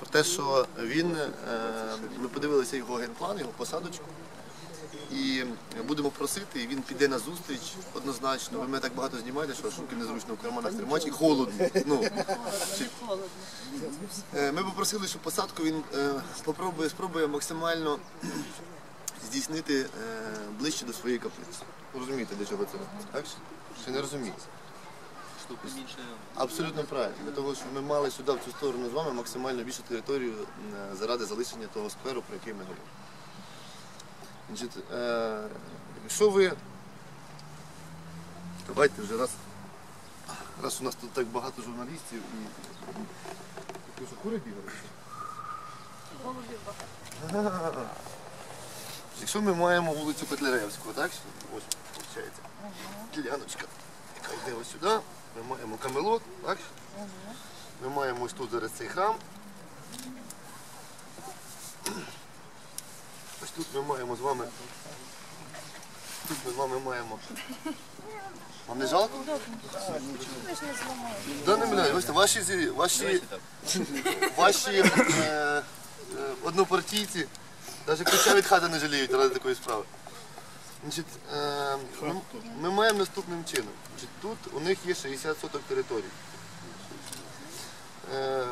про те, що він, е, ми подивилися його генплан, його посадочку. І будемо просити, і він піде на зустріч однозначно. Ви мене так багато знімаєте, що шумки незручно в карманах тримати і холодно. Ну, чи- Е, Ми попросили, щоб посадку він е, попробує, спробує максимально здійснити ближче до своєї каплиці. Розумієте, для чого це робиться? Так? Чи не розумієте? Абсолютно правильно. Для того, щоб ми мали сюди, в цю сторону з вами максимально більшу територію заради залишення того скверу, про який ми говоримо. Е, якщо ви. Давайте вже раз. Раз у нас тут так багато журналістів і. Кури бігали? Голубів Якщо ми маємо вулицю Котляревську, так? Ось виходить. Діляночка, йде ось сюди. Ми маємо камелот, так? Ми маємо ось тут зараз цей храм. Ось тут ми маємо з вами. Тут ми з вами маємо. Вам не жалко? Да, не мене, бачите, ваші, ваші, ваші е, е, однопартійці навіть ключа від хати не жаліють ради такої справи. Значить, е, ми, ми маємо наступним чином. Значить, тут у них є 60 соток території. Е,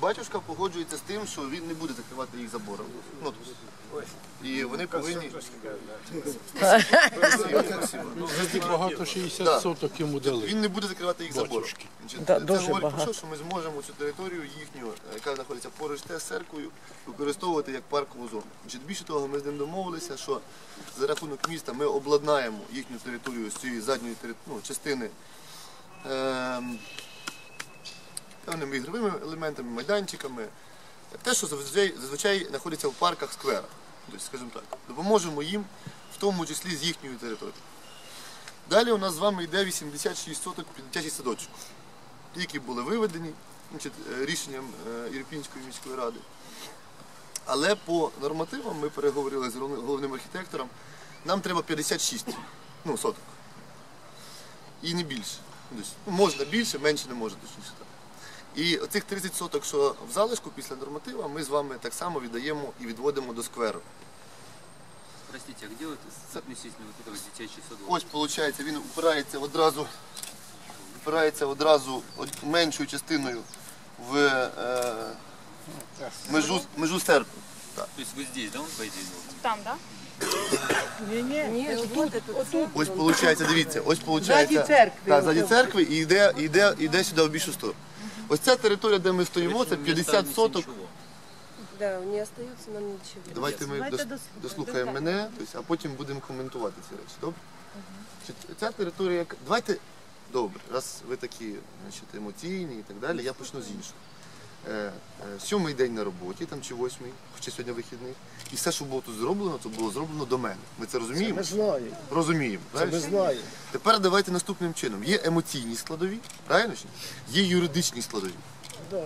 батюшка погоджується з тим, що він не буде закривати їх забором. Ну, тобто, і вони повинні. Вже багато 60 соток йому дали. Він не буде закривати їх забором. Значить, Да, це дуже говорить про багато. що, що ми зможемо цю територію їхню, яка знаходиться поруч з церквою, використовувати як паркову зону. Значить, більше того, ми з ним домовилися, що за рахунок міста ми обладнаємо їхню територію з цієї задньої тери- ну, частини ем, певними ігровими елементами, майданчиками. Те, що зазвичай, зазвичай знаходиться в парках скверах. Тобто, скажімо так, допоможемо їм, в тому числі з їхньої території. Далі у нас з вами йде 86 соток під дитячий садочок, які були виведені е, рішенням е, Ірпінської міської ради. Але по нормативам ми переговорили з головним- архітектором, нам треба 56 ну, соток. І не більше. Тобто, можна більше, менше не може точніше так. І оцих 30 соток, що в залишку після норматива, ми з вами так само віддаємо і відводимо до скверу. Простите, а где вот относительно вот этого детячий садок? Ось, виходить, він упирається одразу, упирається одразу меншою частиною в е, межу, межу серпу. Так. То есть вы здесь, да, он по идее должен? Там, да? Ось виходить, дивіться, ось виходить. Ззаді церкви. Так, ззаді церкви і йде, йде, йде сюди в більшу сторону. Ось ця територія, де ми стоїмо, це 50 соток. Да, не остается нам нічого. Давайте ми дос- дос- дослухаємо мене, тобто, а потім будемо коментувати ці речі. Добре? Ця територія, давайте, добре, раз ви такі значить, емоційні і так далі, я почну з іншого. Е, е, Сьомий день на роботі, там чи восьмий, хоча сьогодні вихідний. І все, що було тут зроблено, то було зроблено до мене. Ми це розуміємо? Ми знаємо. Розуміємо. Це ми правильно? знаємо. Тепер давайте наступним чином. Є емоційні складові, правильно? Є юридичні складові. Да.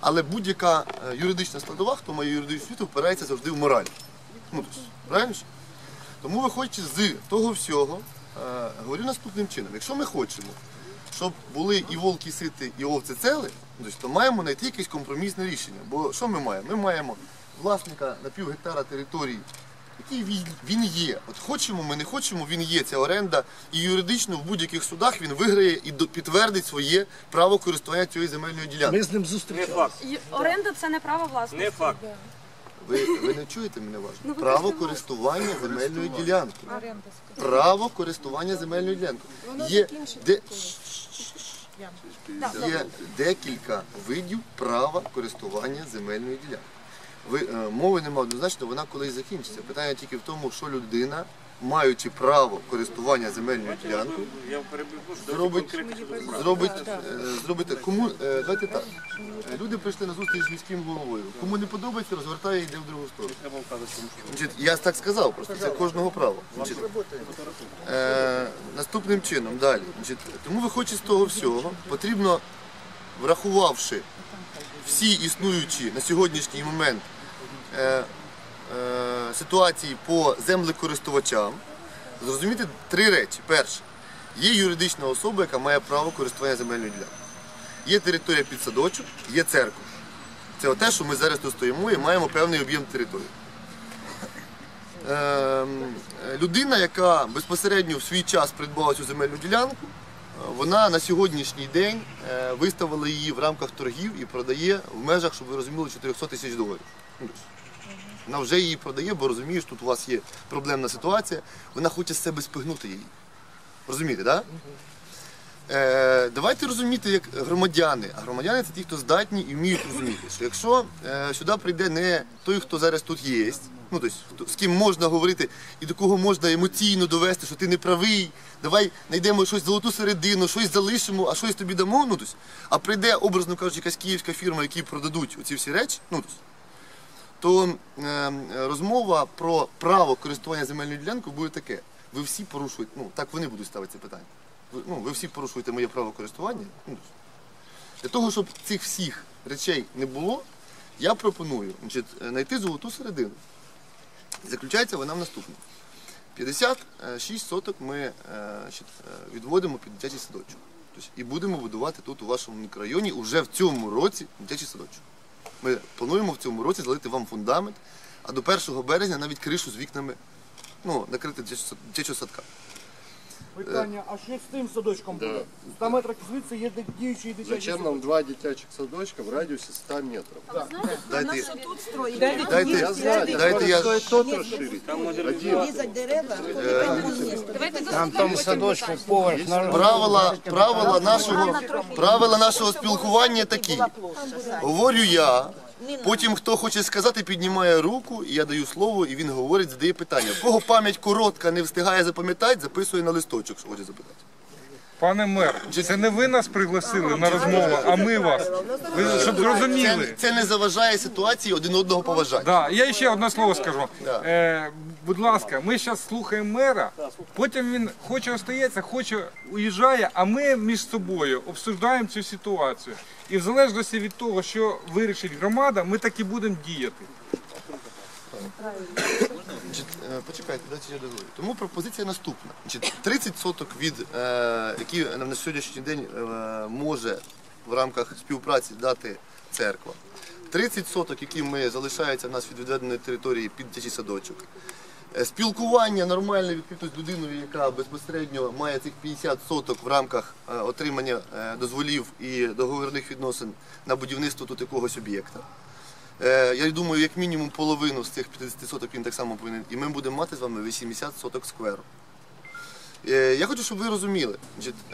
Але будь-яка е, юридична складова, хто має юридичну освіту, впирається завжди в мораль. Ну, тобто, правильно? ж? Тому виходячи з того всього, е, говорю наступним чином. Якщо ми хочемо, щоб були і волки сити, і овці цели, тобто, то маємо знайти якесь компромісне рішення. Бо що ми маємо? Ми маємо власника на пів гектара території, який він, він є. От хочемо, ми не хочемо, він є ця оренда, і юридично в будь-яких судах він виграє і до- підтвердить своє право користування цією земельною ділянкою. Ми з ним зустрічалися. Оренда це не право власності. Не факт. Ви, ви не чуєте мене Ну. Право користування земельною ділянкою. Право користування земельною ділянкою. Є, де, є декілька видів права користування земельною ділянкою. Е, мови немає однозначно, вона колись закінчиться. Питання тільки в тому, що людина, маючи право користування земельною ділянкою, зробить, зробить, е, зробити кому е, давайте так. Е, Люди прийшли на зустріч з міським головою. Кому не подобається, розвертає і йде в другу сторону. Значить, я так сказав, просто це кожного. Значить, е, наступним чином далі. Значить, тому виходячи з того всього, потрібно, врахувавши всі існуючі на сьогоднішній момент е, ситуації по землекористувачам, зрозуміти три речі. Перше, є юридична особа, яка має право користування земельною ділянкою. Є територія під садочок, є церква. Це те, що ми зараз тут стоїмо і маємо певний об'єм території. Ем, людина, яка безпосередньо в свій час придбала цю земельну ділянку, е, вона на сьогоднішній день е, виставила її в рамках торгів і продає в межах, щоб ви розуміли, 400 тисяч доларів. Вона вже її продає, бо розумієш, тут у вас є проблемна ситуація, вона хоче з себе спигнути її. Розумієте, так? Да? Е, давайте розуміти як громадяни. А громадяни це ті, хто здатні і вміють розуміти, що якщо е, сюди прийде не той, хто зараз тут є, ну тобто, з ким можна говорити і до кого можна емоційно довести, що ти не правий, давай знайдемо щось золоту середину, щось залишимо, а щось тобі дамо. Ну, тобто, а прийде, образно кажучи, якась київська фірма, які продадуть оці всі речі, ну, тобто, то е, розмова про право користування земельною ділянкою буде таке. Ви всі порушуєте, ну так вони будуть ставити це питання. Ви, ну, ви всі порушуєте моє право користування. Ну, для того, щоб цих всіх речей не було, я пропоную значить, знайти золоту середину. Заключається вона в наступному. 56 соток ми е, значить, е, відводимо під дитячий садочок. Тобто, і будемо будувати тут у вашому мікрорайоні уже в цьому році дитячий садочок. Ми плануємо в цьому році залити вам фундамент, а до 1 березня навіть кришу з вікнами ну, накрити дитячого садка. Питання, а що з тим садочком буде? 100 метрів звідси є де- діючий дитячий Зачем нам два дитячих садочка в радиусе 100 метров? Дайте, Дайте, дайте, Я знаю, дайте я. стоит тот расширить. різати дерева. Давайте там Садочку поверх Правила, правила, нашого, правила нашого спілкування такі. Говорю я, потім хто хоче сказати, піднімає руку, і я даю слово, і він говорить, задає питання. Кого пам'ять коротка, не встигає запам'ятати, записує на листочок, що хоче запитати. Пане мер, це не ви нас пригласили на розмову, а ми вас. Ви щоб Це, зрозуміли. це не заважає ситуації один одного поважати. Да, я ще одне слово скажу. Е, будь ласка, ми зараз слухаємо мера, потім він хоче остається, хоче уїжджає, а ми між собою обсуждаємо цю ситуацію. І в залежності від того, що вирішить громада, ми так і будемо діяти. Е, почекайте, дайте я договорю. Тому пропозиція наступна. Значить, 30 соток від, е, які на сьогоднішній день е, може в рамках співпраці дати церква. 30 соток, які ми залишаються в нас від відведеної території під дитячий садочок. Е, Спілкування нормальне відкрито з людиною, яка безпосередньо має цих 50 соток в рамках отримання дозволів і договірних відносин на будівництво тут якогось об'єкта. Е, Я думаю, як мінімум половину з цих 50 соток він так само повинен. І ми будемо мати з вами 80 соток скверу. Е, Я хочу, щоб ви розуміли,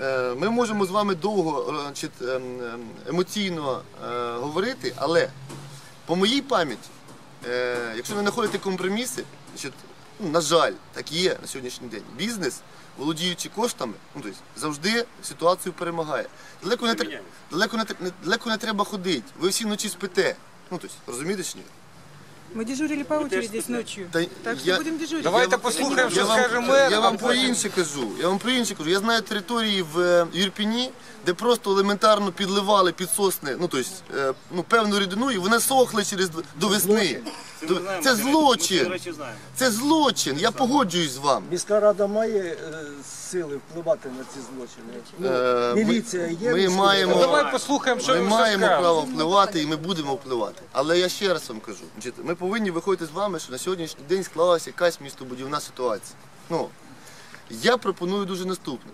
е, ми можемо з вами довго ем, ем, емоційно говорити, але по моїй пам'яті, якщо не знаходити компроміси, ну, на жаль, так є на сьогоднішній день. Бізнес, володіючи коштами, ну, тобто, завжди ситуацію перемагає. Далеко не, далеко, не- далеко не треба ходити. Ви всі вночі спите. Ну, тобто, розумієте чи ні? Ми дежурили по очереди здесь ночью. Та Так что я- будем дежурить. Давайте послухаємо, що скаже мер. Я а вам про потім- інше кажу. Я вам про інше кажу. Я знаю території в е, Ірпіні, де просто елементарно підливали під сосни, ну тобто, ну, певну рідину, і вони сохли через д- до весни. Це злочин. Це злочин. Я погоджуюсь з вами. Міська рада має е, сили впливати на ці злочини. Е, ми- Міліція є. Ми міська? маємо. Ну, давай послухаємо, що Ми він маємо скаже. право впливати і ми будемо впливати. Але я ще раз вам кажу, значить, ми повинні виходити з вами, що на сьогоднішній день склалася якась містобудівна ситуація. Ну, я пропоную дуже наступне.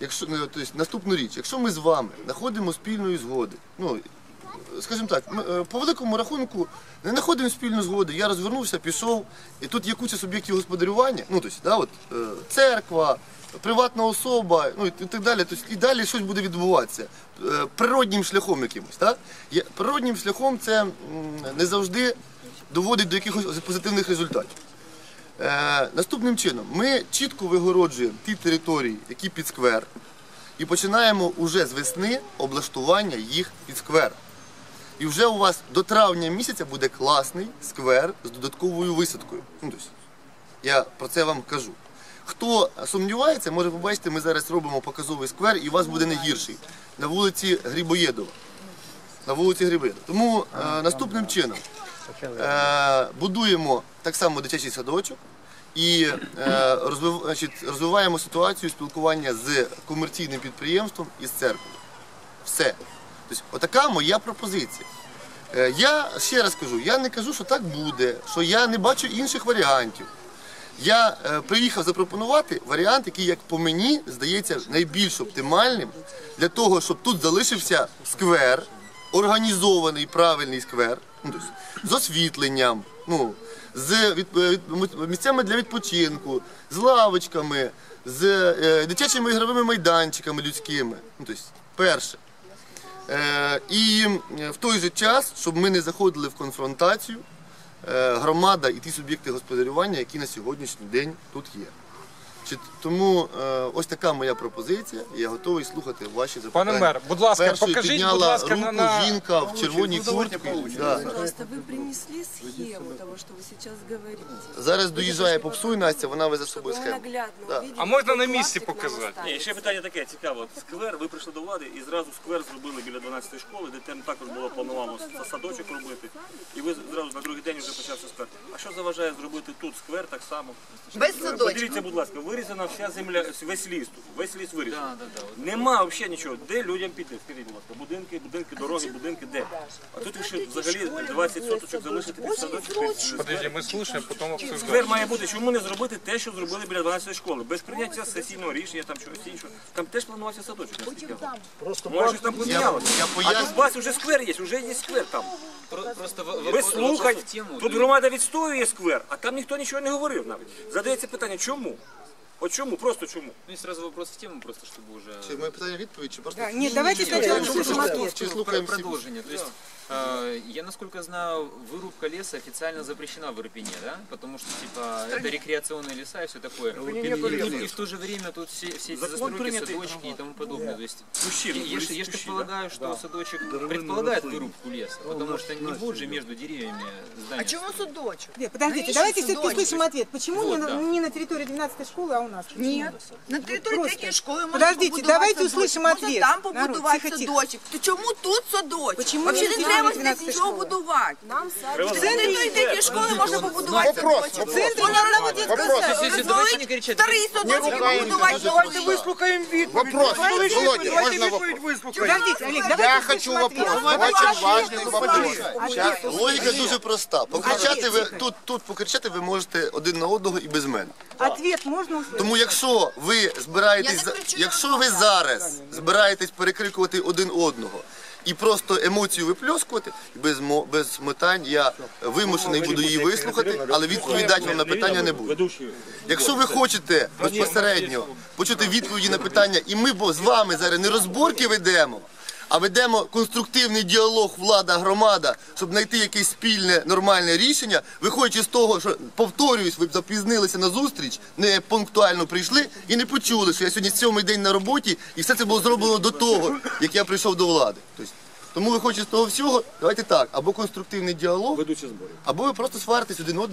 Якщо, ну, тобто, наступну річ, якщо ми з вами знаходимо спільної згоди, ну, скажімо так, е, по великому рахунку не знаходимо спільної згоди, я розвернувся, пішов, і тут є куча суб'єктів господарювання, ну, тобто, да, от, е, церква, приватна особа, ну і так далі. Тобто, і далі щось буде відбуватися е, природнім шляхом якимось. Є- Природнім шляхом це не завжди доводить до якихось позитивних результатів. Е, наступним чином, ми чітко вигороджуємо ті території, які під сквер, і починаємо уже з весни облаштування їх під сквер. І вже у вас до травня місяця буде класний сквер з додатковою висадкою. Ну, тобто, я про це вам кажу. Хто сумнівається, може побачити, ми зараз робимо показовий сквер і у вас буде не гірший. На вулиці Грибоєдова. На вулиці Грибоєдова. Тому е, наступним чином е, будуємо так само дитячий садочок і е, розвив, значить, розвиваємо ситуацію спілкування з комерційним підприємством і з церквою. Все. Тобто, отака моя пропозиція. Е, Я ще раз кажу, я не кажу, що так буде, що я не бачу інших варіантів. Я е, приїхав запропонувати варіант, який, як по мені, здається найбільш оптимальним для того, щоб тут залишився сквер, організований правильний сквер, ну, тобто, з освітленням, ну, з від, е, від- місцями для відпочинку, з лавочками, з е, дитячими ігровими майданчиками людськими. Ну, тобто, перше. Е, і е, в той же час, щоб ми не заходили в конфронтацію, е, громада і ті суб'єкти господарювання, які на сьогоднішній день тут є. Чи, тому е, ось така моя пропозиція. і Я готовий слухати ваші запитання. Пане мер, будь ласка, Першою покажіть, будь підняла ласка, руку на, на... жінка в червоній куртці. Да. Пожалуйста, вы принесли схему того, что вы сейчас говорите? Зараз доїжджає попсуй Настя, вона везе з собою Мы схему. наглядно Да. увидели, А можна какой на місці пластик нам показати? оставили. Ні, ще питання таке цікаве. От Сквер, ви прийшли до влади і зразу сквер зробили біля 12-ї школи, де там також було плановано с- садочок робити. І ви зразу на другий день вже почався сквер. А що заважає зробити тут сквер так само? Без садочка. Подивіться, будь ласка, вирізана вся земля, весь ліс тут, весь ліс вирізаний. Нема взагалі нічого. Де людям піти? Скажіть, будь ласка, будинки, будинки, дороги, будинки, де? А тут ще взагалі 20 соточок залишити під садочок. під Подожди, ми слухаємо, потім Сквер обсуждаємо. має бути, чому не зробити те, що зробили біля 12 школи? Без прийняття сесійного рішення, там чогось іншого. Там теж планувався садочок. наскільки я знаю. Може, щось там помінялося. я А поясню. тут бач, вже сквер є, вже є сквер там. Просто Без слухань. Тут громада відстоює сквер, а там ніхто нічого не говорив навіть. Задається питання, чому? От чому? Просто чому? Ну и сразу вопрос в тему, просто чтобы уже... Чи моє питання відповідь, чи просто Да, нет, давайте сначала услышим ответ. чи слухаємо всі? Продолжение. То есть, э, я насколько знаю, вырубка леса официально запрещена в Ирпене, да? Потому что, типа, это рекреационные леса и все такое. И, и- и- и в то же время тут все, все эти застройки, садочки и тому подобное. То есть, Мужчина, я, я ж- я ж так полагаю, что садочек предполагает вырубку леса, потому что не будет же между деревьями здания. А чому судочок? Нет, подождите, Навіщо давайте все-таки садочок? услышим ответ. Почему Вот, не, на, да. не на территории 12 школы, а у нас? Ні. На території Просто. третьої школи можна Подождите, побудувати давайте садочок. услышим Можна ответ. там Народ, побудувати тихо, тихо. садочок. То чому тут садочок? Почему Вообще не не на треба території здесь нічого 12-ї будувати. Нам сад. В території третьої школи можна побудувати Вопрос, садочок. вопрос. Можна на детську Слушайте, розвалить давайте не кричать. старий садочок і побудувати Давайте новий. выслухаем відповідь. Вопрос, Давайте Володя, відповідь можна відповідь вислухаємо. Подождите, Олег, давайте Я услышим хочу ответ. вопрос, очень важный вопрос. Ответ. Логіка дуже проста. Покричати ви тут, тут покричати ви можете один на одного і без мене. Ответ можно услышать? Тому якщо ви збираєтесь, якщо ви зараз збираєтесь перекрикувати один одного і просто емоцію випльоскувати, без мо- без метань я вимушений буду її вислухати, але відповідати вам на питання не буду. Якщо ви хочете безпосередньо почути відповіді на питання, і ми бо з вами зараз не розборки ведемо. А ведемо конструктивний діалог влада-громада, щоб знайти якесь спільне нормальне рішення, виходячи з того, що повторююсь, ви запізнилися на зустріч, не пунктуально прийшли і не почули, що я сьогодні сьомий день на роботі, і все це було зроблено до того, як я прийшов до влади. Тобто, тому виходячи з того всього, давайте так, або конструктивний діалог, або ви просто сваритесь один одного.